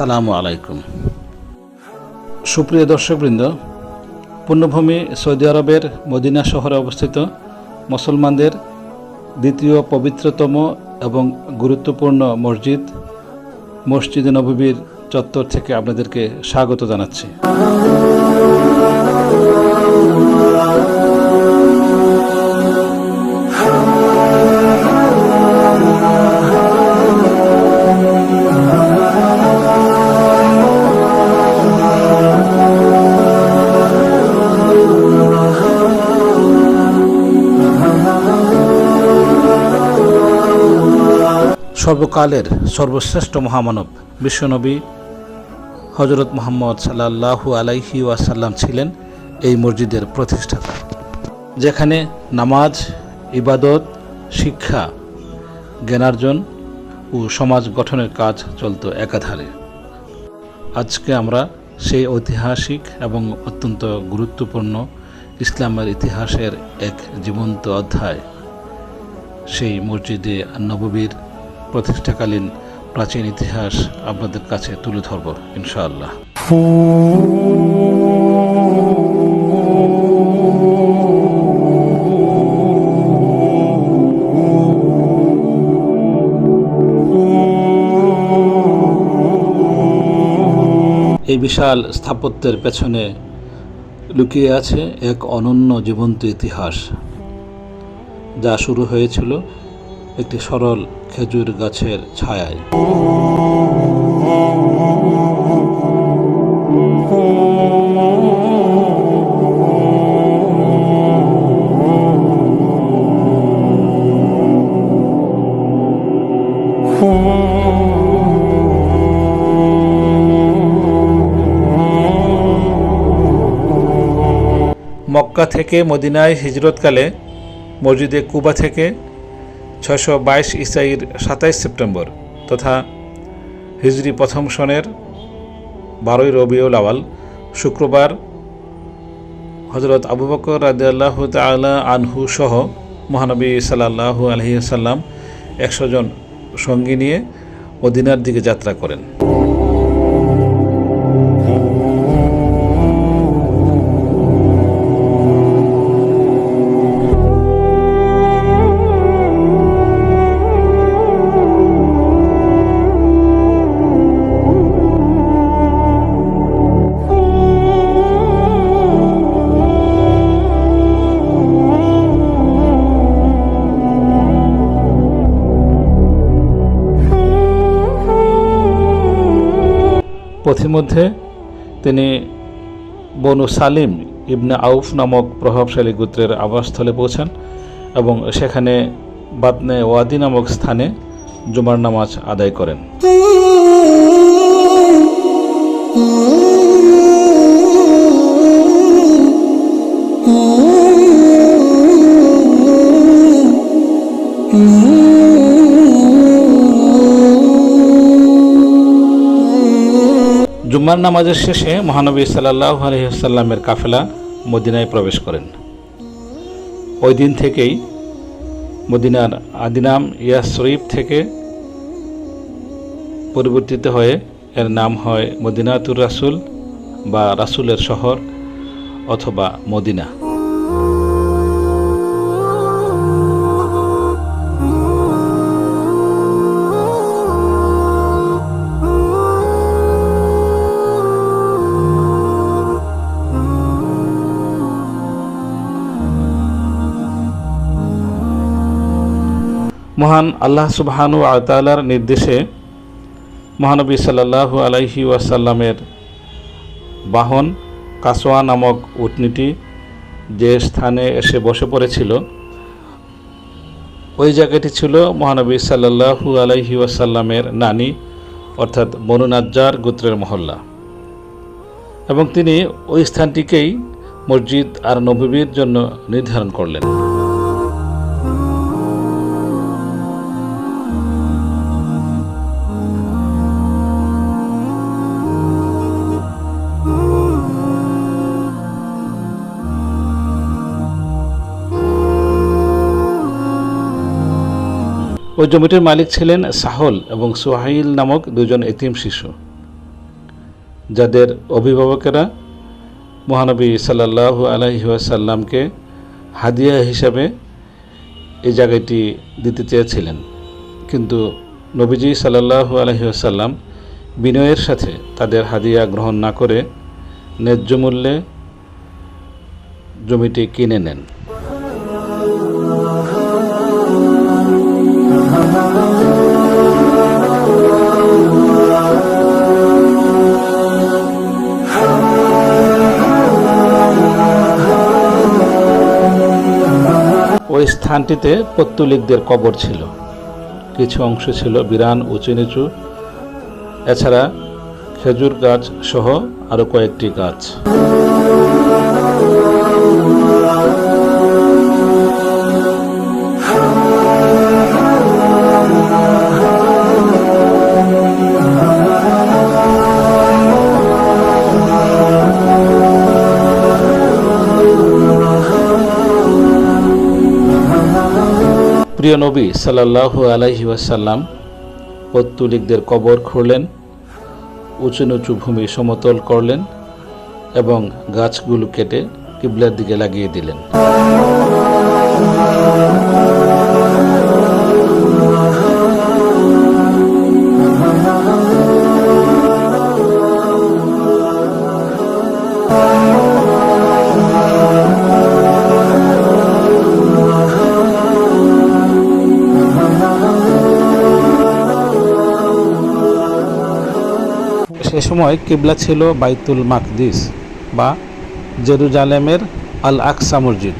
আসসালামু আলাইকুম। সুপ্রিয় দর্শকবৃন্দ, পূর্ণভূমি সৌদি আরবের মদিনা শহরে অবস্থিত মুসলমানদের দ্বিতীয় পবিত্রতম এবং গুরুত্বপূর্ণ মসজিদ মসজিদ নবীর চত্বর থেকে আপনাদেরকে স্বাগত জানাচ্ছি। সর্বকালের সর্বশ্রেষ্ঠ মহামানব বিশ্বনবী হজরত মোহাম্মদ সাল্লাল্লাহু আলাইহি ওয়াসাল্লাম ছিলেন এই মসজিদের প্রতিষ্ঠাতা, যেখানে নামাজ, ইবাদত, শিক্ষা, জ্ঞানার্জন ও সমাজ গঠনের কাজ চলত একাধারে। আজকে আমরা সেই ঐতিহাসিক এবং অত্যন্ত গুরুত্বপূর্ণ ইসলামের ইতিহাসের এক জীবন্ত অধ্যায়, সেই মসজিদে নববীর প্রতিষ্ঠাকালীন প্রাচীন ইতিহাস আপনাদের কাছে তুলে ধরব, ইনশাআল্লাহ। এই বিশাল স্থাপত্যের পেছনে লুকিয়ে আছে এক অনন্য জীবন্ত ইতিহাস, যা শুরু হয়েছিল একটি সরল খেজুর গাছের ছায়ায়। মক্কা থেকে মদিনায় হিজরতকালে মসজিদে কুবা থেকে ছয়শো বাইশ ইসাইর সাতাইশ সেপ্টেম্বর তথা হিজরি প্রথম সনের বারোই রবিউল আওয়াল শুক্রবার হজরত আবু বকর রাজিয়াল্লাহ তালা আনহু সহ মহানবী সাল্লাহু আলহি সাল্লাম একশো জন সঙ্গী নিয়ে মদিনার দিকে যাত্রা করেন। পথিমধ্যে তিনি বনু সালিম ইবনে আউফ নামক প্রভাবশালী গোত্রের আবাসস্থলে পৌঁছান এবং সেখানে বাতনে ওয়াদি নামক স্থানে জুমার নামাজ আদায় করেন। জুম্মার নামাজের শেষে মহানবী সাল্লাহ আলহিহাল্লামের কাফেলা মদিনায় প্রবেশ করেন। ওই দিন থেকেই মদিনার আদিনাম ইয়াস শরীফ থেকে পরিবর্তিত হয়ে এর নাম হয় মদিনাতুর রাসুল বা রাসুলের শহর অথবা মদিনা। মহান আল্লাহ সুবহানু আতালার নির্দেশে মহানবী সাল্লাল্লাহু আলাইহি ওয়াসাল্লামের বাহন কাসোয়া নামক উটনিটি যে স্থানে এসে বসে পড়েছিল, ওই জায়গাটি ছিল মহানবী সাল্লাল্লাহু আলাইহি ওয়াসাল্লামের নানি, অর্থাৎ বনু নাজ্জার গোত্রের মহল্লা। এবং তিনি ওই স্থানটিকেই মসজিদ আর নবীর জন্য নির্ধারণ করলেন। ওই জমিটির মালিক ছিলেন সাহল এবং সোহাইল নামক দুজন এতিম শিশু, যাদের অভিভাবকেরা মহানবী সাল্লাল্লাহু আলাইহি ওয়াসাল্লামকে হাদিয়া হিসাবে এই জায়গাটি দিতে চেয়েছিলেন। কিন্তু নবীজি সাল্লাল্লাহু আলাইহি ওয়াসাল্লাম বিনয়ের সাথে তাদের হাদিয়া গ্রহণ না করে ন্যায্য মূল্যে জমিটি কিনে নেন। স্থানটিতে পত্তলিকদের কবর ছিল। কিছু অংশ ছিল বিরান উঁচু নিচু এছাড়া খেজুর গাছ সহ আরও কয়েকটি গাছ। প্রিয় নবী সাল্লাল্লাহু আলাইহি ওয়াসাল্লাম পত্তুলিকদের কবর খুঁড়লেন উঁচু নিচু ভূমি সমতল করলেন এবং গাছগুলো কেটে কিবলার দিকে লাগিয়ে দিলেন। সময় কিবলা ছিল বাইতুল মাকদিস বা জেরুজালেমের আল আকসা মসজিদ।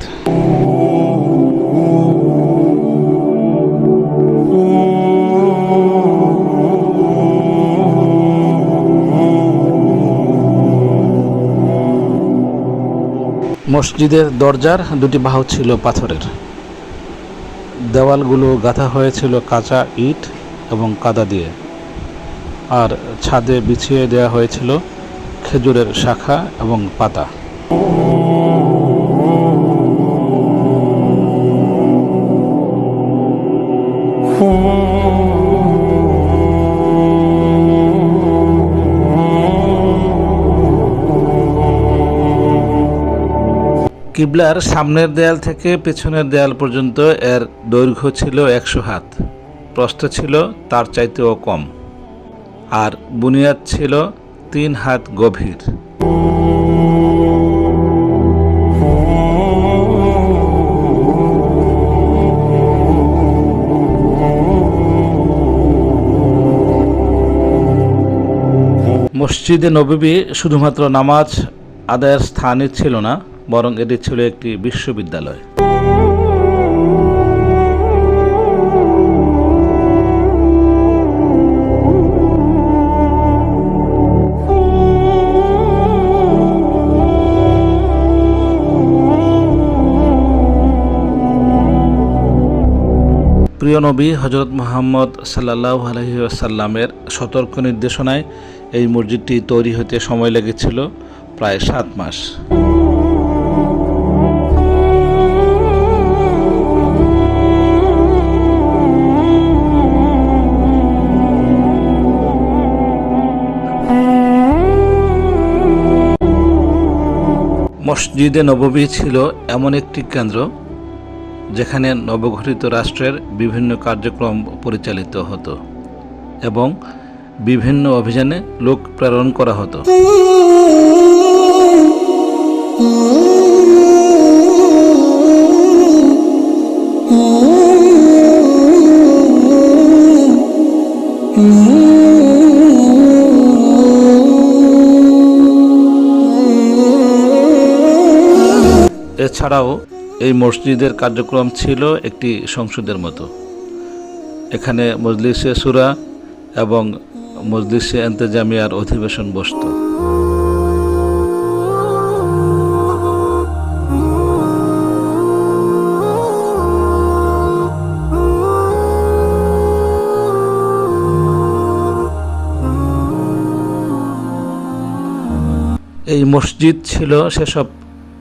মসজিদের দরজার দুটি বাহু ছিল পাথরের। দেওয়ালগুলো গাঁথা হয়েছিল কাঁচা ইট এবং কাদা দিয়ে। আর ছাদে বিছিয়ে দেওয়া হয়েছিল খেজুরের শাখা এবং পাতা। কিবলার সামনের দেয়াল থেকে পেছনের দেয়াল পর্যন্ত এর দৈর্ঘ্য ছিল একশো হাত। প্রস্থ ছিল তার চাইতেও কম। আর বুনিয়াদ ছিল তিন হাত গভীর। মসজিদে নবী শুধুমাত্র নামাজ আদায়ের স্থানই ছিল না, বরং এটি ছিল একটি বিশ্ববিদ্যালয়। প্রিয় নবী হজরত মোহাম্মদ সাল্লাহ আলহিসাল্লামের সতর্ক নির্দেশনায় এই মসজিদটি তৈরি হতে সময় লেগেছিল প্রায় সাত মাস। মসজিদে নববী ছিল এমন একটি কেন্দ্র যেখানে নবগঠিত রাষ্ট্রের বিভিন্ন কার্যক্রম পরিচালিত হতো এবং বিভিন্ন অভিযানে লোক প্রেরণ করা হতো। এছাড়াও এই মসজিদের কার্যক্রম ছিল একটি সংসদের মতো। এখানে মজলিসে সুরা এবং মজলিসে এন্তেজামিয়ার অধিবেশন বসত। এই মসজিদ ছিল সেসব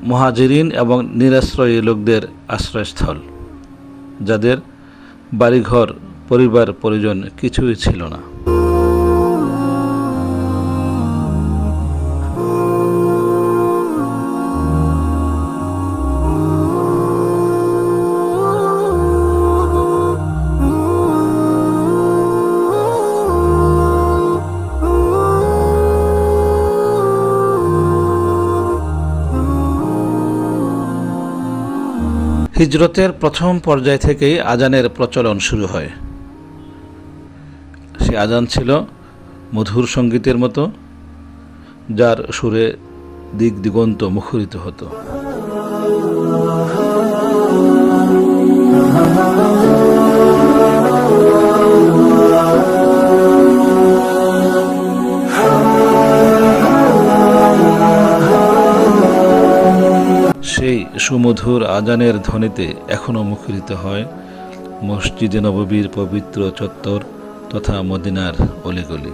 মহাজিরিন এবং নিরাশ্রয়ী লোকদের আশ্রয়স্থল যাদের বাড়িঘর পরিবার পরিজন কিছুই ছিল না। হিজরতের প্রথম পর্যায় থেকেই আজানের প্রচলন শুরু হয়। সে আজান ছিল মধুর সঙ্গীতের মতো, যার সুরে দিক দিগন্ত মুখরিত হতো। সেই সুমধুর আজানের ধ্বনিতে এখনও মুখরিত হয় মসজিদে নববীর পবিত্র চত্বর তথা মদিনার অলিগলি।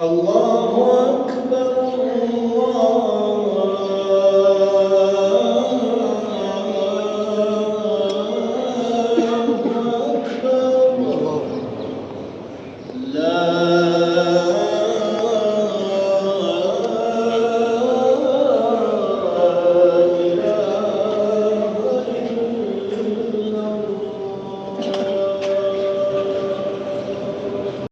الله